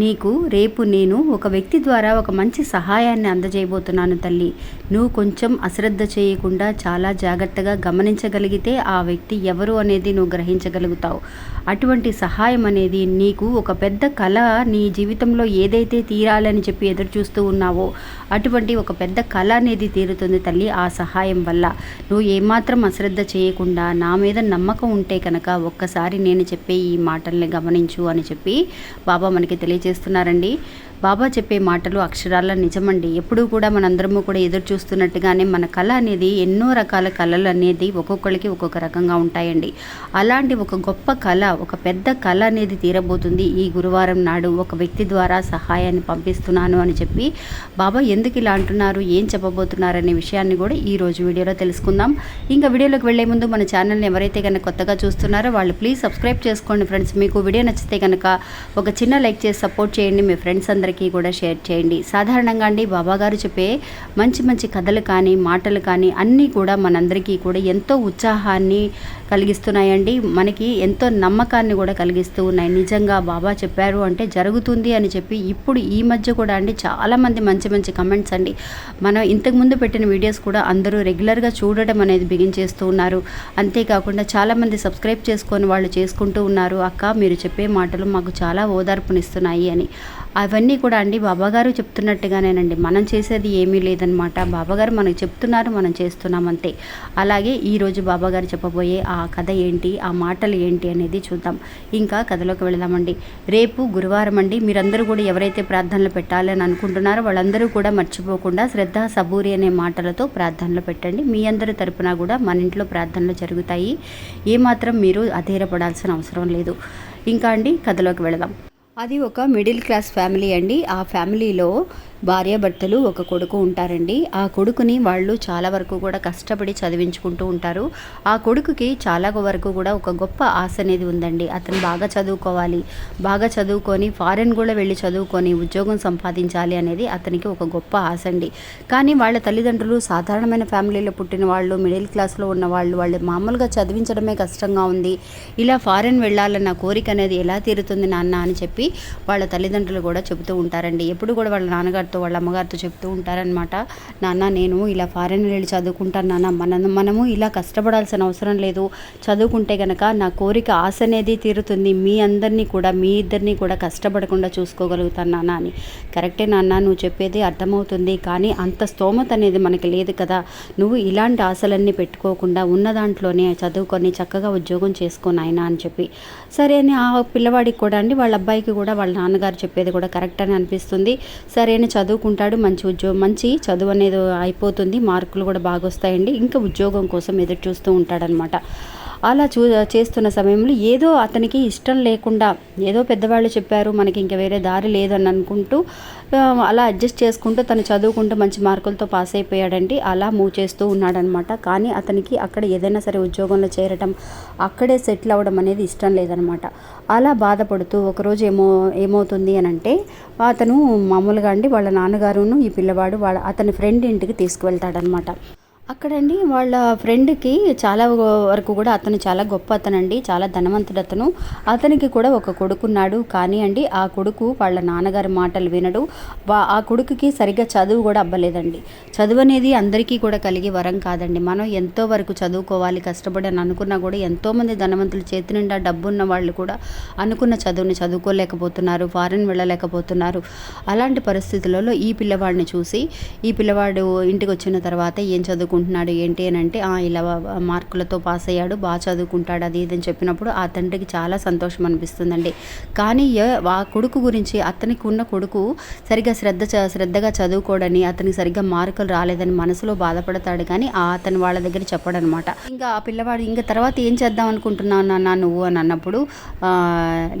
నీకు రేపు నేను ఒక వ్యక్తి ద్వారా ఒక మంచి సహాయాన్ని అందజేయబోతున్నాను తల్లి. నువ్వు కొంచెం అశ్రద్ధ చేయకుండా చాలా జాగ్రత్తగా గమనించగలిగితే ఆ వ్యక్తి ఎవరు అనేది నువ్వు గ్రహించగలుగుతావు. అటువంటి సహాయం అనేది నీకు ఒక పెద్ద కళ నీ జీవితంలో ఏదైతే తీరాలని చెప్పి ఎదురు చూస్తూ ఉన్నావో అటువంటి ఒక పెద్ద కళ అనేది తీరుతుంది తల్లి ఆ సహాయం వల్ల. నువ్వు ఏమాత్రం అశ్రద్ధ చేయకుండా నా మీద నమ్మకం ఉంటే కనుక ఒక్కసారి నేను చెప్పే ఈ మాటల్ని గమనించు అని చెప్పి బాబా మనకి చేస్తున్నారండి. బాబా చెప్పే మాటలు అక్షరాల నిజమండి. ఎప్పుడూ కూడా మనందరము కూడా ఎదురు చూస్తున్నట్టుగానే మన కళ అనేది ఎన్నో రకాల కళలు అనేది ఒక్కొక్కరికి ఒక్కొక్క రకంగా ఉంటాయండి. అలాంటి ఒక గొప్ప కళ ఒక పెద్ద కళ అనేది తీరబోతుంది ఈ గురువారం నాడు. ఒక వ్యక్తి ద్వారా సహాయాన్ని పంపిస్తున్నాను అని చెప్పి బాబా ఎందుకు ఇలా అంటున్నారు ఏం చెప్పబోతున్నారు అనే విషయాన్ని కూడా ఈ రోజు వీడియోలో తెలుసుకుందాం. ఇంకా వీడియోలోకి వెళ్ళే ముందు మన ఛానల్ని ఎవరైతే కనుక కొత్తగా చూస్తున్నారో వాళ్ళు ప్లీజ్ సబ్స్క్రైబ్ చేసుకోండి ఫ్రెండ్స్. మీకు వీడియో నచ్చితే కనుక ఒక చిన్న లైక్ చేసి సపోర్ట్ చేయండి. మీ ఫ్రెండ్స్ అందరికీ కూడా షేర్ చేయండి. సాధారణంగా అండి బాబా గారు చెప్పే మంచి మంచి కథలు కానీ మాటలు కానీ అన్నీ కూడా మనందరికీ కూడా ఎంతో ఉత్సాహాన్ని కలిగిస్తున్నాయండి. మనకి ఎంతో నమ్మకాన్ని కూడా కలిగిస్తూ ఉన్నాయి. నిజంగా బాబా చెప్పారు అంటే జరుగుతుంది అని చెప్పి ఇప్పుడు ఈ మధ్య కూడా అండి చాలామంది మంచి మంచి కమెంట్స్ అండి. మనం ఇంతకుముందు పెట్టిన వీడియోస్ కూడా అందరూ రెగ్యులర్గా చూడడం అనేది బిగించేస్తూ ఉన్నారు. అంతేకాకుండా చాలామంది సబ్స్క్రైబ్ చేసుకొని వాళ్ళు చేసుకుంటూ ఉన్నారు. అక్క మీరు చెప్పే మాటలు మాకు చాలా ఓదార్పునిస్తున్నాయి అని. అవన్నీ కూడా అండి బాబాగారు చెప్తున్నట్టుగానేనండి. మనం చేసేది ఏమీ లేదనమాట బాబాగారు మనకు చెప్తున్నారు మనం చేస్తున్నామంతే అలాగే ఈరోజు బాబాగారు చెప్పబోయే ఆ కథ ఏంటి ఆ మాటలు ఏంటి అనేది చూద్దాం. ఇంకా కథలోకి వెళదామండి. రేపు గురువారం అండి మీరందరూ కూడా ఎవరైతే ప్రార్థనలు పెట్టాలని అనుకుంటున్నారో వాళ్ళందరూ కూడా మర్చిపోకుండా శ్రద్ధ సబూరి అనే మాటలతో ప్రార్థనలు పెట్టండి. మీ అందరి తరపున కూడా మన ఇంట్లో ప్రార్థనలు జరుగుతాయి. ఏమాత్రం మీరు అధైర్యపడాల్సిన అవసరం లేదు. ఇంకా అండి కథలోకి వెళదాం. అది ఒక మిడిల్ క్లాస్ ఫ్యామిలీ అండి. ఆ ఫ్యామిలీలో భార్యాభర్తలు ఒక కొడుకు ఉంటారండి. ఆ కొడుకుని వాళ్ళు చాలా వరకు కూడా కష్టపడి చదివించుకుంటూ ఉంటారు. ఆ కొడుకుకి చాలా వరకు కూడా ఒక గొప్ప ఆశ అనేది ఉందండి. అతను బాగా చదువుకోవాలి. బాగా చదువుకొని ఫారెన్ కూడా వెళ్ళి చదువుకొని ఉద్యోగం సంపాదించాలి అనేది అతనికి ఒక గొప్ప ఆశ అండి. కానీ వాళ్ళ తల్లిదండ్రులు సాధారణమైన ఫ్యామిలీలో పుట్టిన వాళ్ళు మిడిల్ క్లాస్లో ఉన్న వాళ్ళు వాళ్ళు మామూలుగా చదివించడమే కష్టంగా ఉంది. ఇలా ఫారెన్ వెళ్ళాలన్న కోరిక అనేది ఎలా తీరుతుంది నాన్న అని చెప్పి వాళ్ళ తల్లిదండ్రులు కూడా చెబుతూ ఉంటారండి. ఎప్పుడు కూడా వాళ్ళ నాన్నగారితో వాళ్ళ అమ్మగారితో చెప్తూ ఉంటారనమాట నాన్న నేను ఇలా ఫారెన్ వెళ్ళి చదువుకుంటాను నాన్న. మన మనము ఇలా కష్టపడాల్సిన అవసరం లేదు. చదువుకుంటే కనుక నా కోరిక ఆశ అనేది తీరుతుంది. మీ అందరినీ కూడా మీ ఇద్దరిని కూడా కష్టపడకుండా చూసుకోగలుగుతాను నాన్న అని. కరెక్టే నాన్న నువ్వు చెప్పేది అర్థమవుతుంది. కానీ అంత స్తోమత అనేది మనకి లేదు కదా. నువ్వు ఇలాంటి ఆశలన్నీ పెట్టుకోకుండా ఉన్న దాంట్లోనే చదువుకొని చక్కగా ఉద్యోగం చేసుకో నాయన అని చెప్పి. సరే అని ఆ పిల్లవాడికి కూడా అండి. వాళ్ళ అబ్బాయికి కూడా వాళ్ళ నాన్నగారు చెప్పేది కూడా కరెక్ట్ అని అనిపిస్తుంది. సరే అని చదువుకుంటాడు మంచి ఉద్యోగం మంచి చదువు అనేది అయిపోతుంది మార్కులు కూడా బాగా వస్తాయండి ఇంకా ఉద్యోగం కోసం ఎదురు చూస్తూ ఉంటాడనమాట అలా చూ చేస్తున్న సమయంలో ఏదో అతనికి ఇష్టం లేకుండా ఏదో పెద్దవాళ్ళు చెప్పారు మనకి ఇంకా వేరే దారి లేదని అనుకుంటూ అలా అడ్జస్ట్ చేసుకుంటూ తను చదువుకుంటూ మంచి మార్కులతో పాస్ అయిపోయాడండి. అలా మూవ్ చేస్తూ ఉన్నాడనమాట. కానీ అతనికి అక్కడ ఏదైనా సరే ఉద్యోగంలో చేరటం అక్కడే సెటిల్ అవ్వడం అనేది ఇష్టం లేదనమాట. అలా బాధపడుతూ ఒకరోజు ఏమో ఏమవుతుంది అని అంటే అతను మామూలుగా అండి వాళ్ళ నాన్నగారును ఈ పిల్లవాడు వాళ్ళ అతని ఫ్రెండ్ ఇంటికి తీసుకువెళ్తాడనమాట. అక్కడండి వాళ్ళ ఫ్రెండ్కి చాలా వరకు కూడా అతను చాలా గొప్ప అతనండి చాలా ధనవంతుడు అతను. అతనికి కూడా ఒక కొడుకున్నాడు. కానీ అండి ఆ కొడుకు వాళ్ళ నాన్నగారి మాటలు వినడు. వా- ఆ కొడుకుకి సరిగ్గా చదువు కూడా అవ్వలేదండి చదువు అనేది అందరికీ కూడా కలిగే వరం కాదండి. మనం ఎంతో వరకు చదువుకోవాలి కష్టపడి అని అనుకున్నా కూడా ఎంతోమంది ధనవంతుల చేతి నిండా డబ్బు ఉన్న వాళ్ళు కూడా అనుకున్న చదువుని చదువుకోలేకపోతున్నారు ఫారెన్ వెళ్ళలేకపోతున్నారు. అలాంటి పరిస్థితులలో ఈ పిల్లవాడిని చూసి ఈ పిల్లవాడు ఇంటికి వచ్చిన తర్వాత ఏం అనుకుంటున్నాడు ఏంటి అని అంటే "ఆ, ఇలా మార్కులతో పాస్ అయ్యాడు బాగా చదువుకుంటాడు అది ఇది అని చెప్పినప్పుడు ఆ తండ్రికి చాలా సంతోషం అనిపిస్తుందండి. కానీ ఆ కొడుకు గురించి అతనికి ఉన్న కొడుకు సరిగ్గా శ్రద్ధ చ- శ్రద్ధగా చదువుకోడని అతనికి సరిగ్గా మార్కులు రాలేదని మనసులో బాధపడతాడు కానీ ఆ అతను వాళ్ళ దగ్గర చెప్పడనమాట. ఇంకా ఆ పిల్లవాడు ఇంకా తర్వాత ఏం చేద్దాం అనుకుంటున్నావు నాన్న నువ్వు? అని అన్నప్పుడు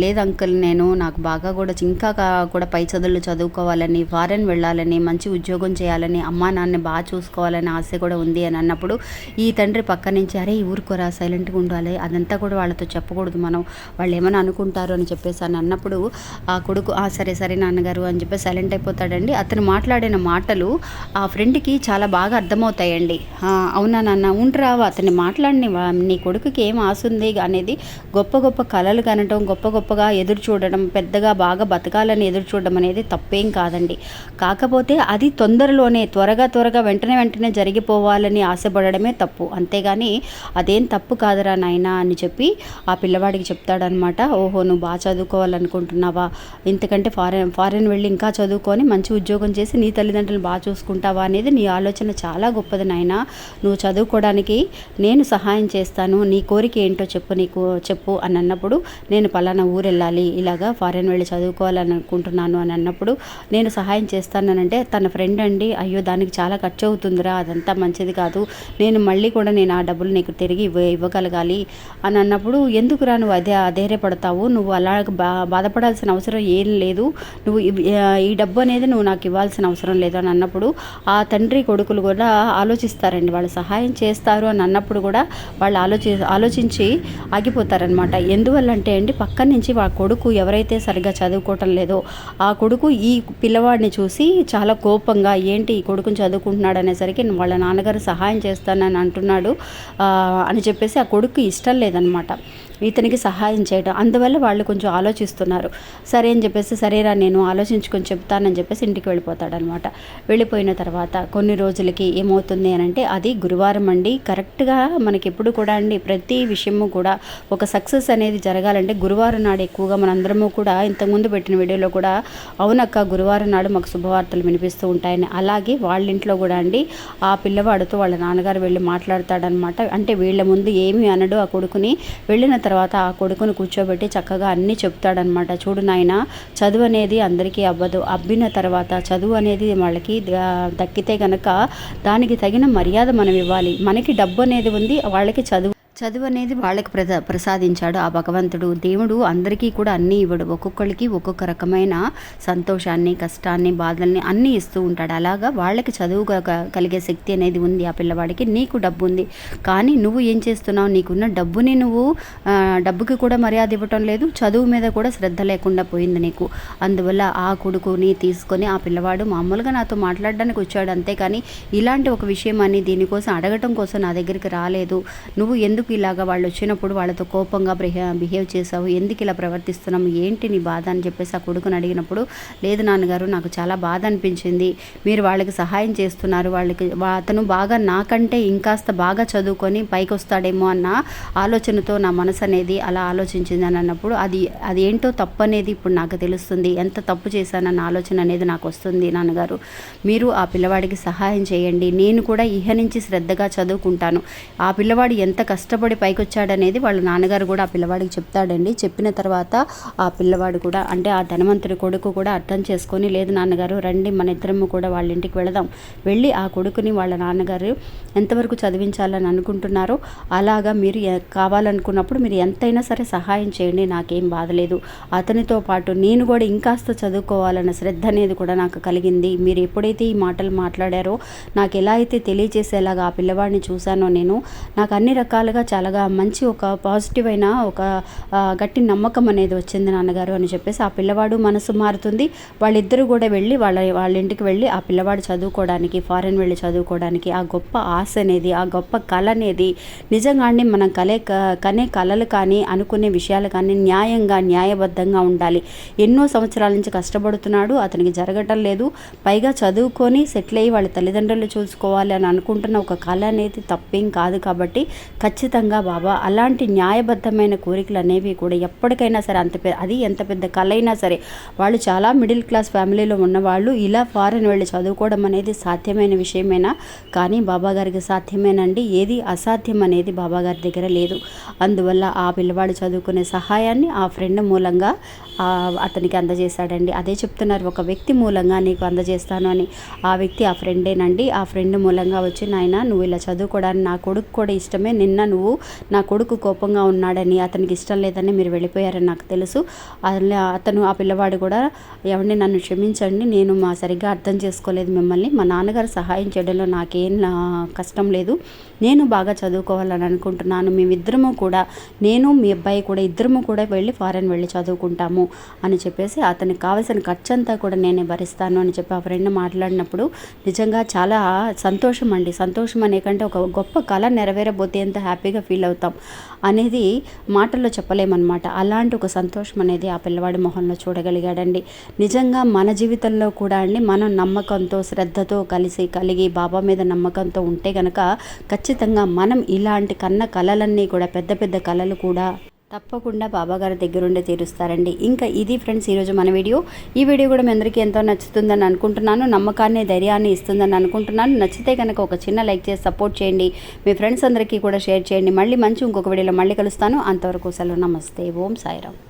లేదు అంకుల్ నేను నాకు బాగా కూడా ఇంకా కూడా పై చదువులు చదువుకోవాలని ఫారెన్ వెళ్ళాలని మంచి ఉద్యోగం చేయాలని అమ్మా నాన్న బాగా చూసుకోవాలని ఆశ కూడా ఉంది అని అన్నప్పుడు ఈ తండ్రి పక్క నుంచి అరే ఊరుకోరా సైలెంట్గా ఉండాలి. అదంతా కూడా వాళ్ళతో చెప్పకూడదు మనం. వాళ్ళు ఏమైనా అనుకుంటారు అని చెప్పేసి అని అన్నప్పుడు ఆ కొడుకు "ఆ, సరే సరే నాన్నగారు అని చెప్పి సైలెంట్ అయిపోతాడండి. అతను మాట్లాడిన మాటలు ఆ ఫ్రెండ్కి చాలా బాగా అర్థమవుతాయండి. అవునా నాన్న ఉంటరావు అతన్ని మాట్లాడిని నీ కొడుకుకి ఏం ఆశ ఉంది? అనేది గొప్ప గొప్ప కళలు కనటం గొప్ప గొప్పగా ఎదురు చూడడం పెద్దగా బాగా బతకాలని ఎదురు చూడడం అనేది తప్పేం కాదండి. కాకపోతే అది తొందరలోనే త్వరగా త్వరగా వెంటనే వెంటనే జరిగిపోవాలి. జరిగిపోవాలని ఆశపడడమే తప్పు. అంతేగాని అదేం తప్పు కాదురా నాయనా అని చెప్పి ఆ పిల్లవాడికి చెప్తాడనమాట ఓహో నువ్వు బాగా చదువుకోవాలనుకుంటున్నావా? ఇంతకంటే ఫారెన్ ఫారెన్ వెళ్ళి ఇంకా చదువుకొని మంచి ఉద్యోగం చేసి నీ తల్లిదండ్రులు బాగా చూసుకుంటావా అనేది నీ ఆలోచన చాలా గొప్పది నాయనా. నువ్వు చదువుకోవడానికి నేను సహాయం చేస్తాను. నీ కోరిక ఏంటో చెప్పు నీకు చెప్పు అని అన్నప్పుడు నేను పలానా ఊరు వెళ్ళాలి ఇలాగా ఫారెన్ వెళ్ళి చదువుకోవాలని అనుకుంటున్నాను అని అన్నప్పుడు నేను సహాయం చేస్తానంటే తన ఫ్రెండ్ అండి అయ్యో దానికి చాలా ఖర్చు అవుతుందిరా అదంతా మంచిది కాదు. నేను మళ్ళీ కూడా నేను ఆ డబ్బులు నీకు తిరిగి ఇవ్వ ఇవ్వగలగాలి అని అన్నప్పుడు ఎందుకురా నువ్వు అదే అధైర్యపడతావు? నువ్వు అలా బా బాధపడాల్సిన అవసరం ఏం లేదు. నువ్వు ఈ డబ్బు అనేది నువ్వు నాకు ఇవ్వాల్సిన అవసరం లేదు అని అన్నప్పుడు ఆ తండ్రి కొడుకులు కూడా ఆలోచిస్తారండి. వాళ్ళు సహాయం చేస్తారు అని అన్నప్పుడు కూడా వాళ్ళు ఆలోచి ఆలోచించి ఆగిపోతారనమాట ఎందువల్ల అంటే అండి పక్క నుంచి ఆ కొడుకు ఎవరైతే సరిగ్గా చదువుకోవటం లేదో ఆ కొడుకు ఈ పిల్లవాడిని చూసి చాలా కోపంగా ఏంటి ఈ కొడుకుని చదువుకుంటున్నాడు అనేసరికి వాళ్ళ నాన్నగారు సహాయం చేస్తానని అంటున్నాడు అని చెప్పేసి ఆ కొడుకు ఇష్టం లేదనమాట. ఇతనికి సహాయం చేయడం అందువల్ల వాళ్ళు కొంచెం ఆలోచిస్తున్నారు. సరే అని చెప్పేసి సరేరా నేను ఆలోచించుకొని చెప్తానని చెప్పేసి ఇంటికి వెళ్ళిపోతాడనమాట. వెళ్ళిపోయిన తర్వాత కొన్ని రోజులకి ఏమవుతుంది అని అంటే అది గురువారం అండి. కరెక్ట్గా మనకి ఎప్పుడు కూడా అండి ప్రతి విషయము కూడా ఒక సక్సెస్ అనేది జరగాలంటే గురువారం నాడు ఎక్కువగా మనందరము కూడా ఇంతకుముందు పెట్టిన వీడియోలో కూడా అవునక్క గురువారం నాడు మాకు శుభవార్తలు వినిపిస్తూ ఉంటాయని. అలాగే వాళ్ళ ఇంట్లో కూడా అండి ఆ పిల్లవాడు పిల్లవాడితో వాళ్ళ నాన్నగారు వెళ్ళి మాట్లాడతాడనమాట అంటే వీళ్ళ ముందు ఏమీ అనడు ఆ కొడుకుని. వెళ్ళిన తర్వాత ఆ కొడుకుని కూర్చోబెట్టి చక్కగా అన్నీ చెప్తాడనమాట చూడు నాయన చదువు అనేది అందరికీ అవ్వదు. అబ్బిన తర్వాత చదువు అనేది వాళ్ళకి దక్కితే గనక దానికి తగిన మర్యాద మనం ఇవ్వాలి. మనకి డబ్బు అనేది ఉంది వాళ్ళకి చదువు చదువు అనేది వాళ్ళకి ప్రసా ప్రసాదించాడు ఆ భగవంతుడు. దేవుడు అందరికీ కూడా అన్నీ ఇవ్వడు. ఒక్కొక్కరికి ఒక్కొక్క రకమైన సంతోషాన్ని కష్టాన్ని బాధల్ని అన్నీ ఇస్తూ ఉంటాడు. అలాగా వాళ్ళకి చదువు కలిగే శక్తి అనేది ఉంది ఆ పిల్లవాడికి. నీకు డబ్బు ఉంది. కానీ నువ్వు ఏం చేస్తున్నావు? నీకున్న డబ్బుని నువ్వు డబ్బుకి కూడా మర్యాద ఇవ్వటం లేదు. చదువు మీద కూడా శ్రద్ధ లేకుండా పోయింది నీకు. అందువల్ల ఆ కొడుకుని తీసుకొని ఆ పిల్లవాడు మామూలుగా నాతో మాట్లాడడానికి వచ్చాడు అంతేకాని ఇలాంటి ఒక విషయం అని దీనికోసం అడగటం కోసం నా దగ్గరికి రాలేదు. నువ్వు ఎందుకు ఇలాగా వాళ్ళు వచ్చినప్పుడు వాళ్ళతో కోపంగా బిహేవ్ చేసావు ఎందుకు ఇలా ప్రవర్తిస్తున్నాము ఏంటి నీ బాధ అని చెప్పేసి ఆ కొడుకుని అడిగినప్పుడు లేదు నాన్నగారు నాకు చాలా బాధ అనిపించింది మీరు వాళ్ళకి సహాయం చేస్తున్నారు వాళ్ళకి అతను బాగా నాకంటే ఇంకాస్త బాగా చదువుకొని పైకి వస్తాడేమో అన్న ఆలోచనతో నా మనసు అనేది అలా ఆలోచించింది అని అన్నప్పుడు అది అది ఏంటో తప్పు అనేది ఇప్పుడు నాకు తెలుస్తుంది ఎంత తప్పు చేశానన్న ఆలోచన అనేది నాకు వస్తుంది నాన్నగారు. మీరు ఆ పిల్లవాడికి సహాయం చేయండి నేను కూడా ఇహ నుంచి శ్రద్ధగా చదువుకుంటాను. ఆ పిల్లవాడు ఎంత కష్టపడి పైకి వచ్చాడనేది వాళ్ళ నాన్నగారు కూడా ఆ పిల్లవాడికి చెప్తాడండి. చెప్పిన తర్వాత ఆ పిల్లవాడు కూడా అంటే ఆ ధనవంతుడి కొడుకు కూడా అర్థం చేసుకొని లేదు నాన్నగారు రండి మన ఇద్దరము కూడా వాళ్ళ ఇంటికి వెళదాం. వెళ్ళి ఆ కొడుకుని వాళ్ళ నాన్నగారు ఎంతవరకు చదివించాలని అనుకుంటున్నారో అలాగా మీరు కావాలనుకున్నప్పుడు మీరు ఎంతైనా సరే సహాయం చేయండి నాకేం బాధలేదు అతనితో పాటు నేను కూడా ఇంకాస్త చదువుకోవాలన్న శ్రద్ధ అనేది కూడా నాకు కలిగింది. మీరు ఎప్పుడైతే ఈ మాటలు మాట్లాడారో నాకు ఎలా అయితే తెలియజేసేలాగా ఆ పిల్లవాడిని చూశానో నేను నాకు అన్ని రకాలుగా చాలా మంచి ఒక పాజిటివ్ అయిన ఒక గట్టి నమ్మకం అనేది వచ్చింది నాన్నగారు అని చెప్పేసి ఆ పిల్లవాడు మనసు మారుతుంది. వాళ్ళిద్దరూ కూడా వెళ్ళి వాళ్ళ వాళ్ళ ఇంటికి వెళ్ళి ఆ పిల్లవాడు చదువుకోవడానికి ఫారెన్ వెళ్ళి చదువుకోవడానికి ఆ గొప్ప ఆశ అనేది ఆ గొప్ప కళ అనేది నిజంగానే మనం కలే కనే కళలు కానీ అనుకునే విషయాలు కానీ న్యాయంగా న్యాయబద్ధంగా ఉండాలి. ఎన్నో సంవత్సరాల నుంచి కష్టపడుతున్నాడు అతనికి జరగటం లేదు. పైగా చదువుకొని సెటిల్ అయ్యి వాళ్ళ తల్లిదండ్రులు చూసుకోవాలి అని అనుకుంటున్న ఒక కళ అనేది తప్పేం కాదు కాబట్టి ఖచ్చితంగా ఖచ్చితంగా బాబా అలాంటి న్యాయబద్ధమైన కోరికలు అనేవి కూడా ఎప్పటికైనా సరే అంత పెద్ద అది ఎంత పెద్ద కళ అయినా సరే వాళ్ళు చాలా మిడిల్ క్లాస్ ఫ్యామిలీలో ఉన్నవాళ్ళు ఇలా ఫారెన్ వెళ్ళి చదువుకోవడం అనేది సాధ్యమైన విషయమేనా? కానీ బాబా గారికి సాధ్యమేనండి. ఏది అసాధ్యం అనేది బాబా గారి దగ్గర లేదు. అందువల్ల ఆ పిల్లవాడు చదువుకునే సహాయాన్ని ఆ ఫ్రెండ్ మూలంగా అతనికి అందజేశాడండి. అదే చెప్తున్నారు ఒక వ్యక్తి మూలంగా నీకు అందజేస్తాను అని. ఆ వ్యక్తి ఆ ఫ్రెండేనండి. ఆ ఫ్రెండ్ మూలంగా వచ్చి నాయన నువ్వు ఇలా చదువుకోవడానికి నా కొడుకు కూడా ఇష్టమే. నిన్న నువ్వు నా కొడుకు కోపంగా ఉన్నాడని అతనికి ఇష్టం లేదని మీరు వెళ్ళిపోయారని నాకు తెలుసు. అతను ఆ పిల్లవాడు కూడా ఎవరిని నన్ను క్షమించండి నేను మా సరిగ్గా అర్థం చేసుకోలేదు మిమ్మల్ని. మా నాన్నగారు సహాయం చేయడంలో నాకేం కష్టం లేదు. నేను బాగా చదువుకోవాలని అనుకుంటున్నాను. మేమిద్దరము కూడా నేను మీ అబ్బాయి కూడా ఇద్దరము కూడా వెళ్ళి ఫారెన్ వెళ్ళి చదువుకుంటాము అని చెప్పేసి అతనికి కావాల్సిన ఖర్చు అంతా కూడా నేనే భరిస్తాను అని చెప్పి ఆ ఫ్రెండ్ మాట్లాడినప్పుడు నిజంగా చాలా సంతోషం అండి సంతోషం అనే కంటే ఒక గొప్ప కళ నెరవేరబోతే ఎంత హ్యాపీగా ఫీల్ అవుతాం అనేది మాటల్లో చెప్పలేమన్నమాట. అలాంటి ఒక సంతోషం అనేది ఆ పిల్లవాడి మొహంలో చూడగలిగాడండి. నిజంగా మన జీవితంలో కూడా అండి మనం నమ్మకంతో శ్రద్ధతో కలిసి కలిగి బాబా మీద నమ్మకంతో ఉంటే గనక ఖచ్చితంగా మనం ఇలాంటి కన్న కళలన్నీ కూడా పెద్ద పెద్ద కళలు కూడా తప్పకుండా బాబాగారి దగ్గరుండే తీరుస్తారండి. ఇంకా ఇది ఫ్రెండ్స్ ఈరోజు మన వీడియో. ఈ వీడియో కూడా మీ అందరికీ ఎంతో నచ్చుతుందని అనుకుంటున్నాను. నమ్మకాన్ని ధైర్యాన్ని ఇస్తుందని అనుకుంటున్నాను. నచ్చితే కనుక ఒక చిన్న లైక్ చేసి సపోర్ట్ చేయండి. మీ ఫ్రెండ్స్ అందరికీ కూడా షేర్ చేయండి. మళ్ళీ మంచి ఇంకొక వీడియోలో మళ్ళీ కలుస్తాను. అంతవరకు సెలవు. నమస్తే. ఓం సాయిరామ్.